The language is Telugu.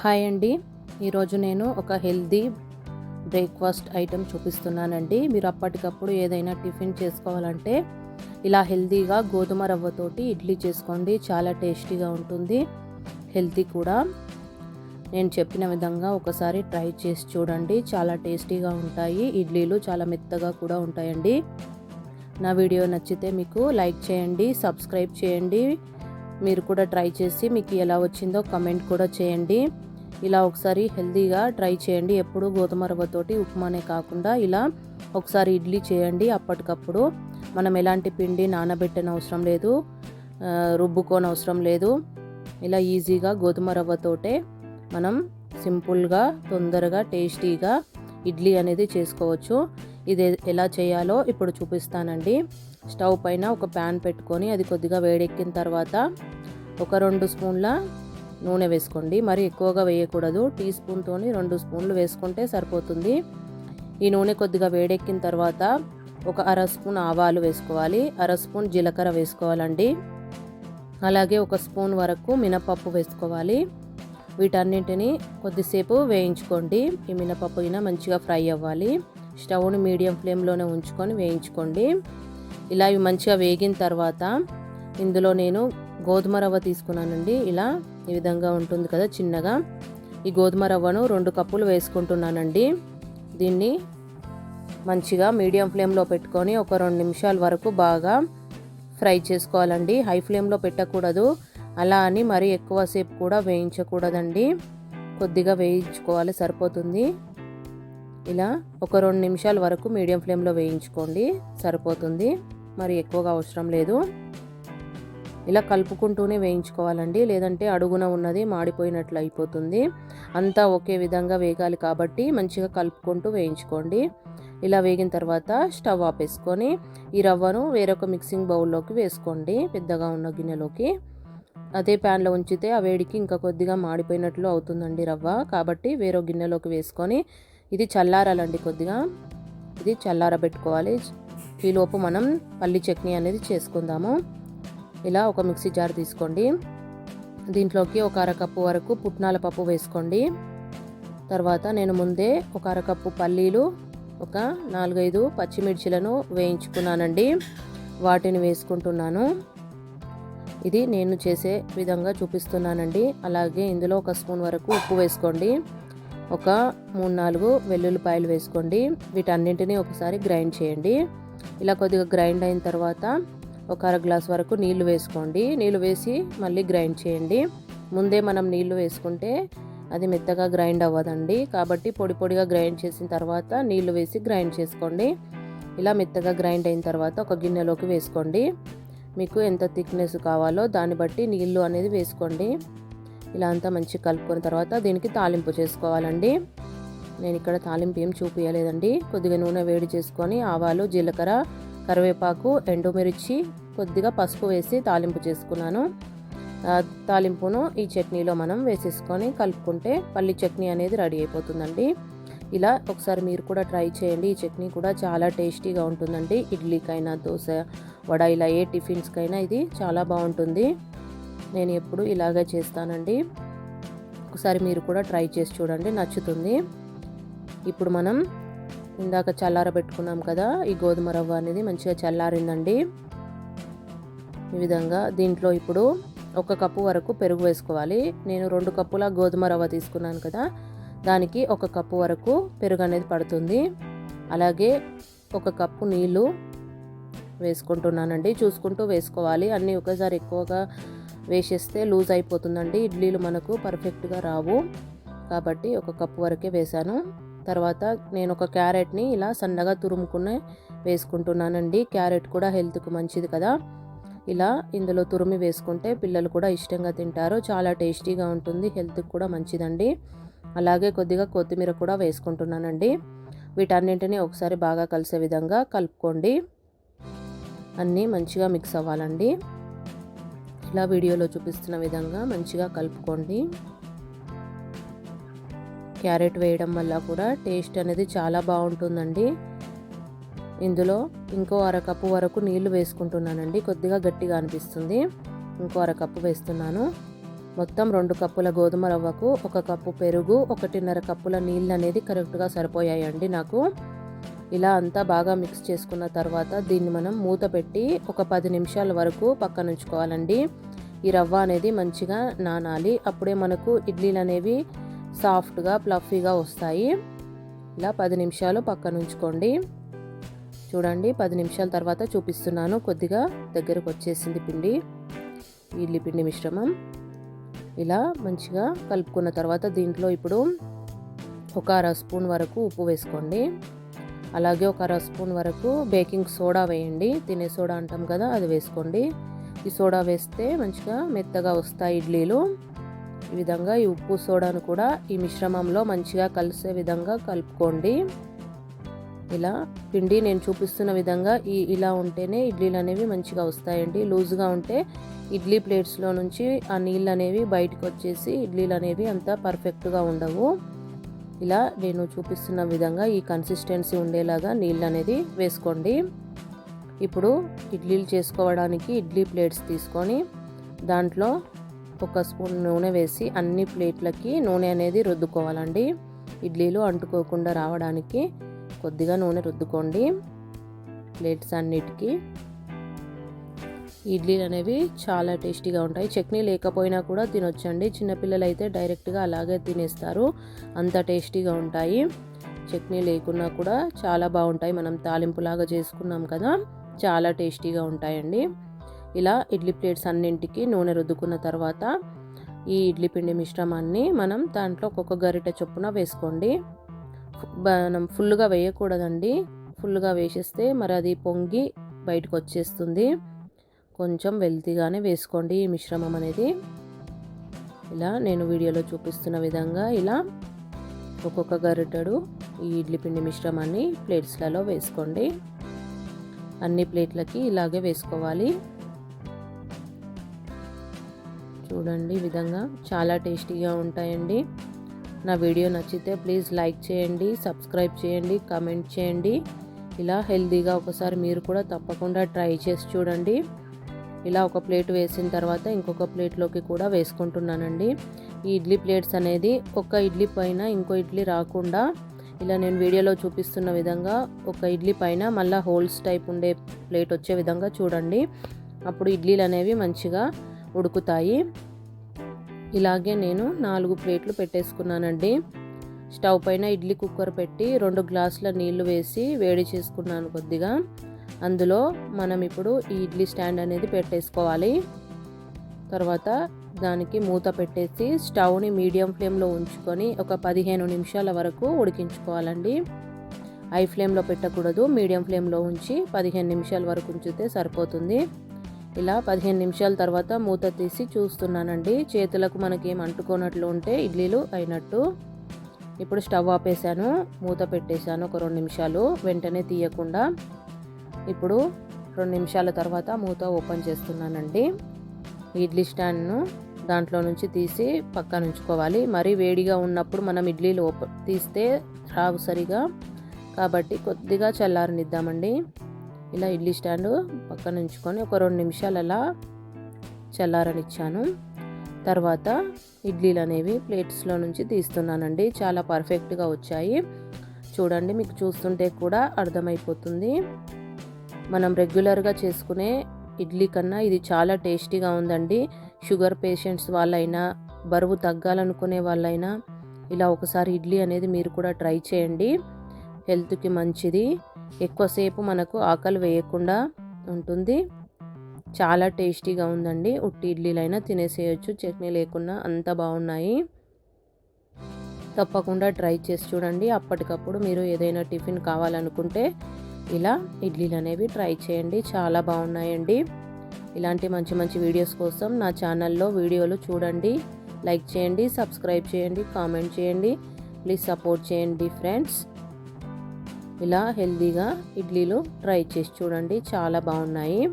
హాయ్ అండి. ఈరోజు నేను ఒక హెల్దీ బ్రేక్ఫాస్ట్ ఐటెం చూపిస్తున్నానండి. మీరు అప్పటికప్పుడు ఏదైనా టిఫిన్ చేసుకోవాలంటే ఇలా హెల్దీగా గోధుమ రవ్వతోటి ఇడ్లీ చేసుకోండి. చాలా టేస్టీగా ఉంటుంది. హెల్తీ కూడా. నేను చెప్పిన విధంగా ఒకసారి ట్రై చేసి చూడండి. చాలా టేస్టీగా ఉంటాయి. ఇడ్లీలు చాలా మెత్తగా కూడా ఉంటాయండి. నా వీడియో నచ్చితే మీకు లైక్ చేయండి సబ్స్క్రైబ్ చేయండి. మీరు కూడా ట్రై చేసి మీకు ఎలా వచ్చిందో కమెంట్ కూడా చేయండి. ఇలా ఒకసారి హెల్తీగా ట్రై చేయండి. ఎప్పుడు గోధుమ రవ్వతోటి ఉప్మానే కాకుండా ఇలా ఒకసారి ఇడ్లీ చేయండి అప్పటికప్పుడు. మనం ఎలాంటి పిండి నానబెట్టని అవసరం లేదు. రుబ్బుకోని అవసరం లేదు. ఇలా ఈజీగా గోధుమ రవ్వతోటే మనం సింపుల్గా తొందరగా టేస్టీగా ఇడ్లీ అనేది చేసుకోవచ్చు. ఇది ఎలా చేయాలో ఇప్పుడు చూపిస్తానండి. స్టవ్ పైన ఒక ప్యాన్ పెట్టుకొని అది కొద్దిగా వేడెక్కిన తర్వాత ఒక రెండు స్పూన్ల నూనె వేసుకోండి. మరి ఎక్కువగా వేయకూడదు. టీ స్పూన్తో రెండు స్పూన్లు వేసుకుంటే సరిపోతుంది. ఈ నూనె కొద్దిగా వేడెక్కిన తర్వాత ఒక అర స్పూన్ ఆవాలు వేసుకోవాలి. అర స్పూన్ జీలకర్ర వేసుకోవాలండి. అలాగే ఒక స్పూన్ వరకు మినపప్పు వేసుకోవాలి. వీటన్నింటిని కొద్దిసేపు వేయించుకోండి. ఈ మినపప్పు అయినా మంచిగా ఫ్రై అవ్వాలి. స్టవ్ని మీడియం ఫ్లేమ్లోనే ఉంచుకొని వేయించుకోండి. ఇలా ఇవి మంచిగా వేగిన తర్వాత ఇందులో నేను గోధుమ రవ్వ తీసుకున్నానండి. ఇలా ఈ విధంగా ఉంటుంది కదా చిన్నగా. ఈ గోధుమ రవ్వను రెండు కప్పులు వేసుకుంటున్నానండి. దీన్ని మంచిగా మీడియం ఫ్లేమ్లో పెట్టుకొని ఒక రెండు నిమిషాల వరకు బాగా ఫ్రై చేసుకోవాలండి. హై ఫ్లేమ్లో పెట్టకూడదు. అలా అని మరీ ఎక్కువసేపు కూడా వేయించకూడదండి. కొద్దిగా వేయించుకోవాలి సరిపోతుంది. ఇలా ఒక రెండు నిమిషాల వరకు మీడియం ఫ్లేమ్లో వేయించుకోండి సరిపోతుంది. మరి ఎక్కువగా అవసరం లేదు. ఇలా కలుపుకుంటూనే వేయించుకోవాలండి. లేదంటే అడుగున ఉన్నది మాడిపోయినట్లు అయిపోతుంది. అంతా ఒకే విధంగా వేగాలి కాబట్టి మంచిగా కలుపుకుంటూ వేయించుకోండి. ఇలా వేగిన తర్వాత స్టవ్ ఆపేసుకొని ఈ రవ్వను వేరొక మిక్సింగ్ బౌల్లోకి వేసుకోండి పెద్దగా ఉన్న గిన్నెలోకి. అదే ప్యాన్లో ఉంచితే ఆ వేడికి ఇంకా కొద్దిగా మాడిపోయినట్లు అవుతుందండి రవ్వ. కాబట్టి వేరొక గిన్నెలోకి వేసుకొని ఇది చల్లారాలండి కొద్దిగా. ఇది చల్లారబెట్టుకోవాలి. ఈలోపు మనం పల్లి చట్నీ అనేది చేసుకుందాము. ఇలా ఒక మిక్సీ జార్ తీసుకోండి. దీంట్లోకి ఒక అరకప్పు వరకు పుట్నాల పప్పు వేసుకోండి. తర్వాత నేను ముందే ఒక అరకప్పు పల్లీలు ఒక నాలుగైదు పచ్చిమిర్చిలను వేయించుకున్నానండి. వాటిని వేసుకుంటున్నాను. ఇది నేను చేసే విధంగా చూపిస్తున్నానండి. అలాగే ఇందులో ఒక స్పూన్ వరకు ఉప్పు వేసుకోండి. ఒక మూడు నాలుగు వెల్లుల్లిపాయలు వేసుకోండి. వీటన్నింటినీ ఒకసారి గ్రైండ్ చేయండి. ఇలా కొద్దిగా గ్రైండ్ అయిన తర్వాత ఒక అర గ్లాస్ వరకు నీళ్ళు వేసుకోండి. నీళ్ళు వేసి మళ్ళీ గ్రైండ్ చేయండి. ముందే మనం నీళ్ళు వేసుకుంటే అది మెత్తగా గ్రైండ్ అవ్వదండి. కాబట్టి పొడి పొడిగా గ్రైండ్ చేసిన తర్వాత నీళ్ళు వేసి గ్రైండ్ చేసుకోండి. ఇలా మెత్తగా గ్రైండ్ అయిన తర్వాత ఒక గిన్నెలోకి వేసుకోండి. మీకు ఎంత థిక్నెస్ కావాలో దాన్ని బట్టి నీళ్ళు అనేది వేసుకోండి. ఇలా అంతా మంచి కలుపుకున్న తర్వాత దీనికి తాలింపు చేసుకోవాలండి. నేను ఇక్కడ తాలింపు ఏం చూపించలేదండి కొద్దిగా నూనె వేడి చేసుకొని ఆవాలు జీలకర్ర కరివేపాకు ఎండుమిర్చి కొద్దిగా పసుపు వేసి తాలింపు చేసుకున్నాను. తాలింపును ఈ చట్నీలో మనం వేసేసుకొని కలుపుకుంటే పల్లి చట్నీ అనేది రెడీ అయిపోతుందండి. ఇలా ఒకసారి మీరు కూడా ట్రై చేయండి. ఈ చట్నీ కూడా చాలా టేస్టీగా ఉంటుందండి. ఇడ్లీకైనా దోశ వడ ఇలా ఏ టిఫిన్స్కైనా ఇది చాలా బాగుంటుంది. నేను ఎప్పుడు ఇలాగే చేస్తానండి. ఒకసారి మీరు కూడా ట్రై చేసి చూడండి. నచ్చుతుంది. ఇప్పుడు మనం ఇందాక చల్లారబెట్టుకున్నాం కదా ఈ గోధుమ రవ్వ అనేది మంచిగా చల్లారిందండి. ఈ విధంగా దీంట్లో ఇప్పుడు ఒక కప్పు వరకు పెరుగు వేసుకోవాలి. నేను రెండు కప్పుల గోధుమ రవ్వ తీసుకున్నాను కదా దానికి ఒక కప్పు వరకు పెరుగు అనేది పడుతుంది. అలాగే ఒక కప్పు నీళ్ళు వేసుకుంటున్నానండి. చూసుకుంటూ వేసుకోవాలి. అన్నీ ఒకసారి ఎక్కువగా వేసేస్తే లూజ్ అయిపోతుందండి. ఇడ్లీలు మనకు పర్ఫెక్ట్గా రావు. కాబట్టి ఒక కప్పు వరకే వేశాను. తర్వాత నేను ఒక క్యారెట్ని ఇలా సన్నగా తురుముకునే వేసుకుంటున్నానండి. క్యారెట్ కూడా హెల్త్కు మంచిది కదా. ఇలా ఇందులో తురిమి వేసుకుంటే పిల్లలు కూడా ఇష్టంగా తింటారు. చాలా టేస్టీగా ఉంటుంది. హెల్త్కి కూడా మంచిదండి. అలాగే కొద్దిగా కొత్తిమీర కూడా వేసుకుంటున్నానండి. వీటన్నింటినీ ఒకసారి బాగా కలిసే విధంగా కలుపుకోండి. అన్నీ మంచిగా మిక్స్ అవ్వాలండి. ఇలా వీడియోలో చూపిస్తున్న విధంగా మంచిగా కలుపుకోండి. క్యారెట్ వేయడం వల్ల కూడా టేస్ట్ అనేది చాలా బాగుంటుందండి. ఇందులో ఇంకో అరకప్పు వరకు నీళ్ళు వేసుకుంటున్నానండి. కొద్దిగా గట్టిగా అనిపిస్తుంది. ఇంకో అరకప్పు వేస్తున్నాను. మొత్తం రెండు కప్పుల గోధుమ రవ్వకు ఒక కప్పు పెరుగు ఒకటిన్నర కప్పుల నీళ్ళు అనేది కరెక్ట్గా సరిపోయాయండి నాకు. ఇలా అంతా బాగా మిక్స్ చేసుకున్న తర్వాత దీన్ని మనం మూత పెట్టి ఒక పది నిమిషాల వరకు పక్కన ఉంచుకోవాలండి ఈ రవ్వ అనేది మంచిగా నానాలి. అప్పుడే మనకు ఇడ్లీలు అనేవి సాఫ్ట్గా ప్లఫీగా వస్తాయి. ఇలా పది నిమిషాలు పక్కన ఉంచుకోండి. చూడండి పది నిమిషాల తర్వాత చూపిస్తున్నాను. కొద్దిగా దగ్గరకు వచ్చేసింది పిండి. ఇడ్లీ పిండి మిశ్రమం. ఇలా మంచిగా కలుపుకున్న తర్వాత దీంట్లో ఇప్పుడు ఒక అర స్పూన్ వరకు ఉప్పు వేసుకోండి. అలాగే ఒక అర స్పూన్ వరకు బేకింగ్ సోడా వేయండి. తినే సోడా అంటాం కదా అది వేసుకోండి. ఈ సోడా వేస్తే మంచిగా మెత్తగా వస్తాయి ఇడ్లీలు. విధంగా ఈ ఉప్పు సోడాను కూడా ఈ మిశ్రమంలో మంచిగా కలిసే విధంగా కలుపుకోండి. ఇలా పిండి నేను చూపిస్తున్న విధంగా ఈ ఇలా ఉంటేనే ఇడ్లీలు అనేవి మంచిగా వస్తాయండి. లూజ్గా ఉంటే ఇడ్లీ ప్లేట్స్లో నుంచి ఆ నీళ్ళు అనేవి బయటకు వచ్చేసి ఇడ్లీలు అనేవి అంత పర్ఫెక్ట్గా ఉండవు. ఇలా నేను చూపిస్తున్న విధంగా ఈ కన్సిస్టెన్సీ ఉండేలాగా నీళ్ళు అనేది వేసుకోండి. ఇప్పుడు ఇడ్లీలు చేసుకోవడానికి ఇడ్లీ ప్లేట్స్ తీసుకొని దాంట్లో ఒక స్పూన్ నూనె వేసి అన్ని ప్లేట్లకి నూనె అనేది రుద్దుకోవాలండి. ఇడ్లీలు అంటుకోకుండా రావడానికి కొద్దిగా నూనె రుద్దుకోండి. ప్లేట్స్ అన్నిటికీ. ఇడ్లీలు అనేవి చాలా టేస్టీగా ఉంటాయి. చట్నీ లేకపోయినా కూడా తినొచ్చండి. చిన్నపిల్లలు అయితే డైరెక్ట్గా అలాగే తినేస్తారు. అంత టేస్టీగా ఉంటాయి. చట్నీ లేకున్నా కూడా చాలా బాగుంటాయి. మనం తాలింపులాగా చేసుకున్నాం కదా చాలా టేస్టీగా ఉంటాయండి. ఇలా ఇడ్లీ ప్లేట్స్ అన్నింటికి నూనె రుద్దుకున్న తర్వాత ఈ ఇడ్లీ పిండి మిశ్రమాన్ని మనం దాంట్లో ఒక్కొక్క గరిటె చొప్పున వేసుకోండి. మనం ఫుల్గా వేయకూడదండి. ఫుల్గా వేసేస్తే మరి అది పొంగి బయటకు వచ్చేస్తుంది. కొంచెం వెల్తీగానే వేసుకోండి ఈ మిశ్రమం అనేది. ఇలా నేను వీడియోలో చూపిస్తున్న విధంగా ఇలా ఒక్కొక్క గరిటెడు ఈ ఇడ్లీ పిండి మిశ్రమాన్ని ప్లేట్స్లలో వేసుకోండి. అన్ని ప్లేట్లకి ఇలాగే వేసుకోవాలి. చూడండి ఈ విధంగా. చాలా టేస్టీగా ఉంటాయండి. నా వీడియో నచ్చితే ప్లీజ్ లైక్ చేయండి సబ్స్క్రైబ్ చేయండి కమెంట్ చేయండి. ఇలా హెల్తీగా ఒకసారి మీరు కూడా తప్పకుండా ట్రై చేసి చూడండి. ఇలా ఒక ప్లేట్ వేసిన తర్వాత ఇంకొక ప్లేట్లోకి కూడా వేసుకుంటున్నానండి. ఈ ఇడ్లీ ప్లేట్స్ అనేది ఒక ఇడ్లీ పైన ఇంకో ఇడ్లీ రాకుండా ఇలా నేను వీడియోలో చూపిస్తున్న విధంగా ఒక ఇడ్లీ పైన మళ్ళీ హోల్స్ టైప్ ఉండే ప్లేట్ వచ్చే విధంగా చూడండి. అప్పుడు ఇడ్లీలు అనేవి మంచిగా ఉడుకుతాయి. ఇలాగే నేను నాలుగు ప్లేట్లు పెట్టేసుకున్నానండి. స్టవ్ పైన ఇడ్లీ కుక్కర్ పెట్టి రెండు గ్లాసుల నీళ్ళు వేసి వేడి చేసుకున్నాను కొద్దిగా. అందులో మనం ఇప్పుడు ఈ ఇడ్లీ స్టాండ్ అనేది పెట్టేసుకోవాలి. తర్వాత దానికి మూత పెట్టేసి స్టవ్ని మీడియం ఫ్లేమ్లో ఉంచుకొని ఒక పదిహేను నిమిషాల వరకు ఉడికించుకోవాలండి. హై ఫ్లేమ్లో పెట్టకూడదు మీడియం ఫ్లేమ్లో ఉంచి పదిహేను నిమిషాల వరకు ఉంచితే సరిపోతుంది. ఇలా పదిహేను నిమిషాల తర్వాత మూత తీసి చూస్తున్నానండి. చేతులకు మనకి ఏం అంటుకోనట్లు ఉంటే ఇడ్లీలు అయినట్టు. ఇప్పుడు స్టవ్ ఆపేసాను మూత పెట్టేశాను ఒక రెండు నిమిషాలు వెంటనే తీయకుండా. ఇప్పుడు రెండు నిమిషాల తర్వాత మూత ఓపెన్ చేస్తున్నానండి. ఇడ్లీ స్టాండ్ను దాంట్లో నుంచి తీసి పక్కన ఉంచుకోవాలి. మరీ వేడిగా ఉన్నప్పుడు మనం ఇడ్లీలు ఓప తీస్తే రావు సరిగా. కాబట్టి కొద్దిగా చల్లారనిద్దామండి. ఇలా ఇడ్లీ స్టాండ్ పక్కన ఉంచుకొని ఒక రెండు నిమిషాలు అలా చల్లారనిచ్చాను. తర్వాత ఇడ్లీలు అనేవి ప్లేట్స్లో నుంచి తీస్తున్నానండి. చాలా పర్ఫెక్ట్గా వచ్చాయి. చూడండి మీకు చూస్తుంటే కూడా అర్థమైపోతుంది. మనం రెగ్యులర్గా చేసుకునే ఇడ్లీ కన్నా ఇది చాలా టేస్టీగా ఉందండి. షుగర్ పేషెంట్స్ వాళ్ళైనా బరువు తగ్గాలనుకునే వాళ్ళైనా ఇలా ఒకసారి ఇడ్లీ అనేది మీరు కూడా ట్రై చేయండి. హెల్త్కి మంచిది. ఎక్కువసేపు మనకు ఆకలి వేయకుండా ఉంటుంది. చాలా టేస్టీగా ఉందండి. ఉట్టి ఇడ్లీలైనా తినేసేయచ్చు. చట్నీ లేకుండా అంత బాగున్నాయి. తప్పకుండా ట్రై చేసి చూడండి. అప్పటికప్పుడు మీరు ఏదైనా టిఫిన్ కావాలనుకుంటే ఇలా ఇడ్లీలు అనేవి ట్రై చేయండి. చాలా బాగున్నాయండి. ఇలాంటి మంచి మంచి వీడియోస్ కోసం నా ఛానల్లో వీడియోలు చూడండి. లైక్ చేయండి సబ్స్క్రైబ్ చేయండి కామెంట్ చేయండి. ప్లీజ్ సపోర్ట్ చేయండి ఫ్రెండ్స్. ఇలా హెల్తీగా ఇడ్లీలు ట్రై చేసి చూడండి. చాలా బాగున్నాయి.